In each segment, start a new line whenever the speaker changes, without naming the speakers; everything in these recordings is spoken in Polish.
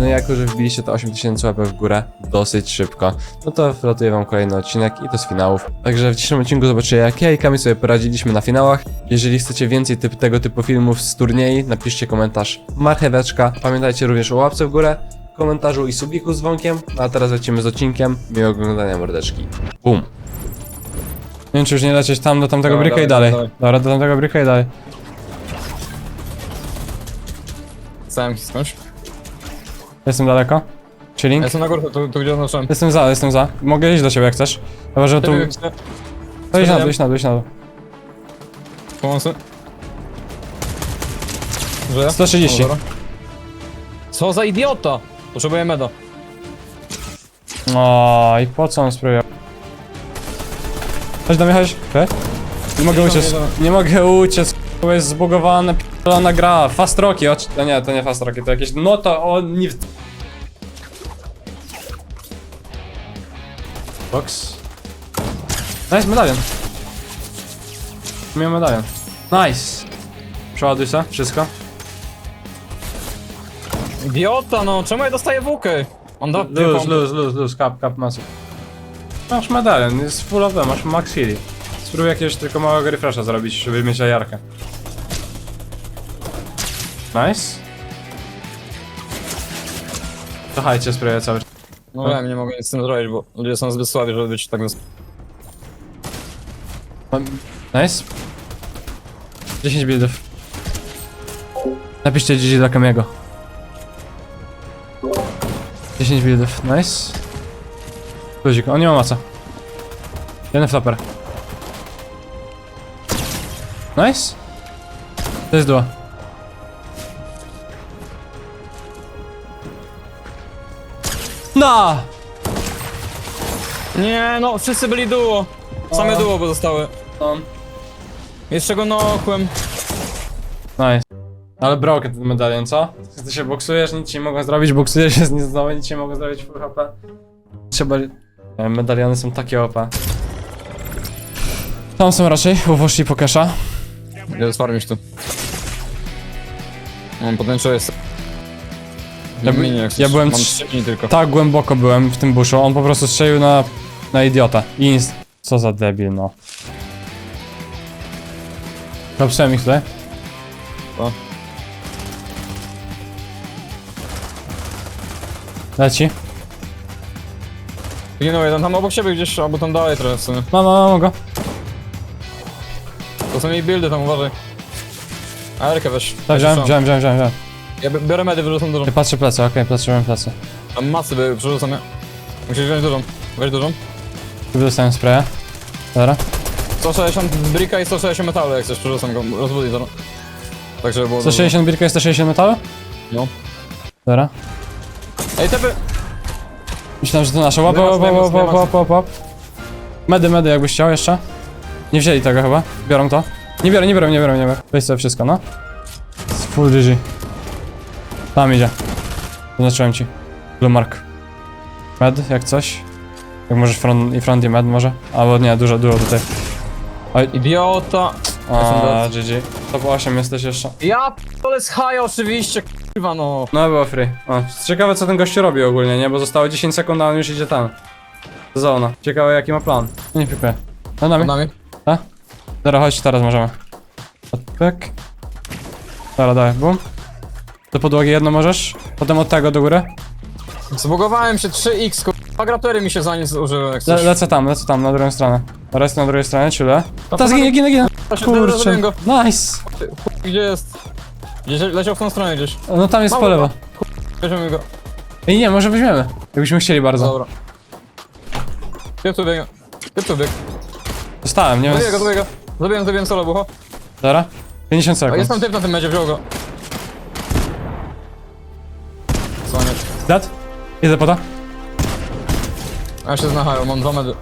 no i jako, że wbiliście to 8000 łapek w górę dosyć szybko, no to wlatuje wam kolejny odcinek i to z finałów. Także w dzisiejszym odcinku zobaczycie jak ja i sobie poradziliśmy na finałach. Jeżeli chcecie więcej typ, tego typu filmów z turniej, napiszcie komentarz marcheweczka. Pamiętajcie również o łapce w górę, komentarzu i subiku z dzwonkiem. No a teraz lecimy z odcinkiem. Miłego oglądania mordeczki. Bum. Nie wiem czy już nie lecieć tam do tamtego
Dobra,
bryka i dalej.
dawaj.
Dobra, do tamtego bryka i dalej.
Stałem skądś.
Jestem daleko.
Ja
Chilling.
jestem na górze, tu, tu gdzie oznaczyłem.
Jestem za, jestem za. Mogę iść do ciebie jak chcesz. Chyba, że tu... To idź na dół, idź na dół, idź na dół.
Pomocy. Że?
130.
O, dobra. Co za idiota! Potrzebuję meda.
O, i po co on spróbował? Chodź do mnie, chodź. Okay. Nie mogę uciec.
nie
mogę uciec. To jest zbugowane, p***lona gra. Fast Rocky, o, to nie, to nie Fast Rocky, to jakieś, no to o, Box. Nice, medalion. Miałem medalion. Nice. Przeładuj się, wszystko.
Idiota, no czemu ja dostaję włókę? On da...
Luz, luz, luz, luz, kap, kap, masu. Masz medalion, jest full of them, masz max healy. Spróbuj jakiegoś tylko małego refresha zrobić, żeby mieć jarkę. Nice. Słuchajcie, spróbuję cały czas.
No wiem, nie mogę nic z tym zrobić, bo ludzie są zbyt słabi, żeby być tak... wys-
Nice. 10 buildów. Napiszcie GG dla Kamiego. 10 buildów, nice. Luzik, on nie ma maca. Jeden flapper. Nice. To jest duo. No!
Nie, no wszyscy byli duo. Same duo pozostały.
no.
Jeszcze go nokłem.
Nice. Ale broken ten medalion, co? Ty się boksujesz, nic ci nie mogą zrobić, boksujesz się, nic znowu nic ci nie mogą zrobić full HP. Trzeba... Nie, medaliony są takie OP. Tam są raczej, uwożli po kesza.
Idę sfarmić tu. Mam potencjał jest...
Ja by-
jak
ja byłem
Mam trzy tylko.
Tak głęboko byłem w tym buszu, on po prostu strzelił na... na idiota. Inst... Co za debil, no. Kopsłem ich tutaj.
O.
Leci.
Zginął jeden tam obok siebie gdzieś, albo tam dalej trochę w sumie.
Mam, mam, mam go.
To są jej buildy tam, uważaj. A Erkę weź.
Tak, wziąłem, wziąłem, wziąłem, wziąłem. wziąłem.
Ja bi- biorę medy, wyrzucam dużą.
Ja patrzę plecy, okej, patrzyłem plecy.
Tam masy by przerzucam, ja. Musisz wziąć dużą. Weź dużą.
Tu dostałem spraya. Dobra.
160 bricka i 160 metalu, jak chcesz, przerzucam go, rozbuduj to. Tak, żeby było
160 birka jest 160 metalu?
No.
Dobra.
Ej, tepy!
Myślałem, że to nasze. Łap,
Dwie
łap,
macy,
łap,
dwie
łap,
macy,
łap, łap, łap. Medy, medy jakbyś chciał jeszcze. Nie wzięli tego chyba. Biorą to. Nie biorę, nie biorę, nie biorę, nie biorę. Weź sobie wszystko, no. Full GG. Tam idzie. Zaznaczyłem ci. Blue mark. Med, jak coś. Jak możesz front i front i med może. Albo nie, dużo, dużo tutaj. Oj,
Idiota!
a, GG. Top 8 jesteś jeszcze.
Ja p***ole z haja oczywiście, kurwa no.
No było free. O, ciekawe co ten gościu robi ogólnie, nie? Bo zostało 10 sekund, a on już idzie tam. Zona. Ciekawe jaki ma plan. Nie pikuję.
Pod
nami.
nami.
Dobra, chodź, teraz możemy. Pyk. Dobra, dawaj, bum. Do podłogi jedno możesz, potem od tego do góry.
Zbugowałem się 3x, kurwa, grapery mi się za nic użyły, jak
Le lecę tam, lecę tam, na drugą stronę. Rest na drugiej stronie.
No,
Ta zginie, ginę, ginę.
Kurczę. Go.
Nice.
Gdzie jest? Gdzieś leciał w tą stronę gdzieś.
No tam jest
Mało
po lewo.
go. Weźmiemy go.
Ej, nie, może weźmiemy. Jakbyśmy chcieli bardzo.
Dobra. Typ tu biega. Typ tu biega.
Dostałem, nie wiem.
Zabiję go, zabiję go. Zabiłem, zabiłem solo, bucho.
Dobra. 50
A
sekund.
jest tam typ na tym medzie, wziął go. Słaniec.
Dead? Idę po to.
A ja się znachają, mam dwa medy.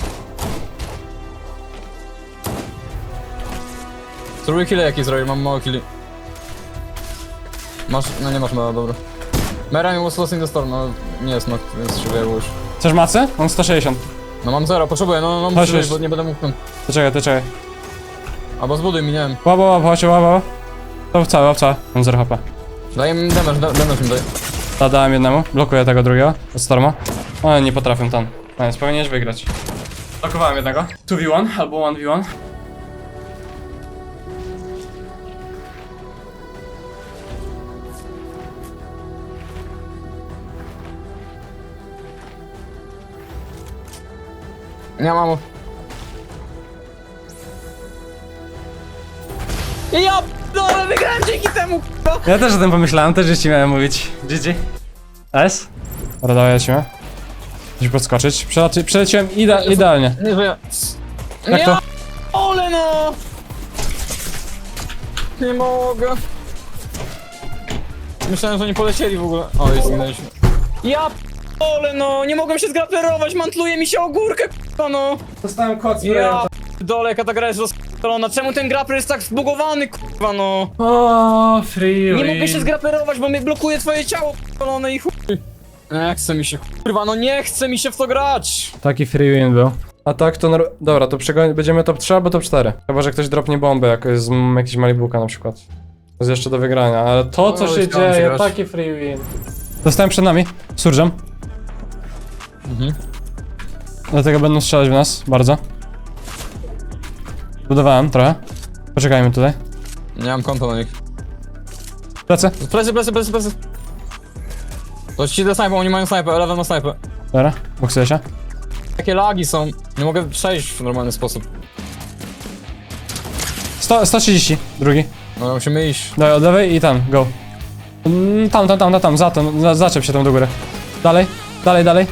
Spróbuj kille jaki zrobił, mam mało killi. Masz, no nie masz meda, dobra. Mera mi was lost in the storm, no nie jest knock, więc się już.
Chcesz macy? Mam 160.
No mam zero, potrzebuję, no, no, no
Chodź,
muszę
chodź.
bo nie będę mógł tam.
To czekaj, to czekaj.
Albo zbuduj mi, nie wiem.
Łap, łap, chodź, łap, łap. To całe, łap całe. Mam 0 HP.
Daj im damage, da, damage im daj.
Ta, jednemu. Blokuję tego drugiego. Od Storma. O, nie potrafię tam. No więc powinieneś wygrać. Blokowałem jednego. 2v1 albo 1v1.
Nie mam. Ja wygrałem dzięki temu, k***a!
Ja też o tym pomyślałem, też jeszcze miałem mówić. GG. S? Dobra, dawaj, lecimy. Musi podskoczyć. Przeleci, przeleciłem ide idealnie.
Nie żyję.
Jak to?
Ole no! Nie mogę. Myślałem, że nie polecieli w ogóle. O, jest zginęliśmy. Ja ole no! Nie mogłem się zgraperować, mantluje mi się ogórkę, k***a no!
Dostałem kod
Ja dole, jaka ta gra jest rozpalona. Czemu ten grapper jest tak zbugowany, k***a no?
O, free
Nie mogę się zgraperować, bo mnie blokuje twoje ciało p***olone i chuj. Nie chce mi się, kurwa, no nie chce mi się w to grać!
Taki free win był. A tak to... nor- Dobra, to przego- będziemy top 3 albo top 4. Chyba, że ktoś dropnie bombę, jak z m- jakiś Malibuka na przykład. To jest jeszcze do wygrania, ale to co
No,
się
chciałem się
dzieje,
grać.
taki free win. Dostałem przed nami, surgeon.
Mhm.
Dlatego będą strzelać w nas, bardzo. Budowałem trochę. Poczekajmy tutaj.
Nie mam konta na nich.
Lecę.
Plecy, plecy, plecy, plecy. To ci do snajpą, oni mają snajpę, Eleven ma snajpę.
Dobra, boksuję się.
Jakie lagi są. Nie mogę przejść w normalny sposób.
100, 130, drugi.
No musimy iść.
Daj, od lewej i tam, go. Mm, Tam, tam, tam, tam, tam, za to, za, zaczep się tam do góry. Dalej, dalej, dalej.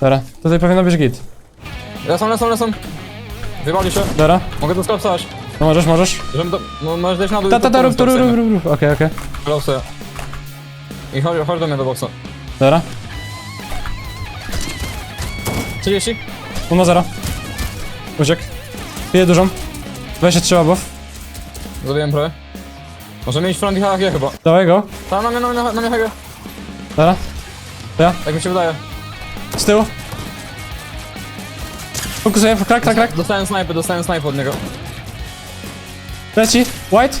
Dobra, tutaj powinno być git.
Lecą, lecą, lecą. Wywali się.
Dobra,
Mogę to skolapsować.
no możesz, możesz.
Żebym to... No możesz na dół
Ta, ta, ta, rób, to, rób, rób, rób, rób. Okej, okej.
I chodź, chodź do mnie do boksa.
Dobra,
30?
on ma zero. Uciekł. Piję dużą. 23 łabów.
Zabiłem prawie. Możemy iść front i HG chyba.
Dawaj go.
Tam na mnie, na mnie, na mnie HG.
Dobra. Ja,
Tak mi się wydaje.
z tyłu. Fokusuję, krak, krak, krak.
Dostałem snajpy, dostałem snajpy od niego.
Leci. White.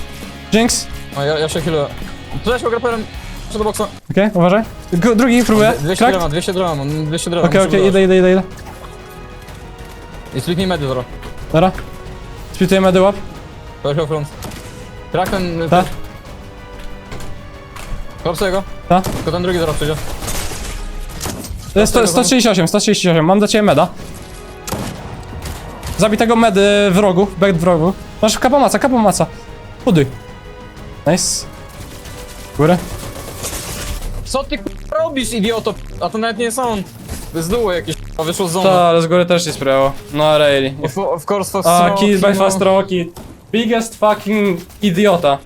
Jinx.
A ja, ja się healuję. Przeleć go graperem. Do boksa.
Okej, uważaj. Go, drugi próbuję.
200
Krak.
drama, 200 drama, mam 200 drama.
Okej, okej, idę, idę, idę, idę.
I splitnij medy zaraz.
Dobra. Splitujemy dyłap.
Poleciał front. Krak ten...
Tak.
Korpsuję go.
Tak.
Tylko ten drugi zaraz przyjdzie.
To jest sto- 138, 138, mam do ciebie meda. Zabitego medy w rogu, back w rogu. Masz kapomaca, kapomaca. Buduj. Nice. Górę.
Co ty k***a robisz, idioto? A to nawet nie jest on. To jest dół jakiś k***a, wyszło z zony.
To, ale z góry też nie sprawiało. No, really.
Of, of course, fast
A, kill by
no.
fast rocky. Biggest fucking idiota.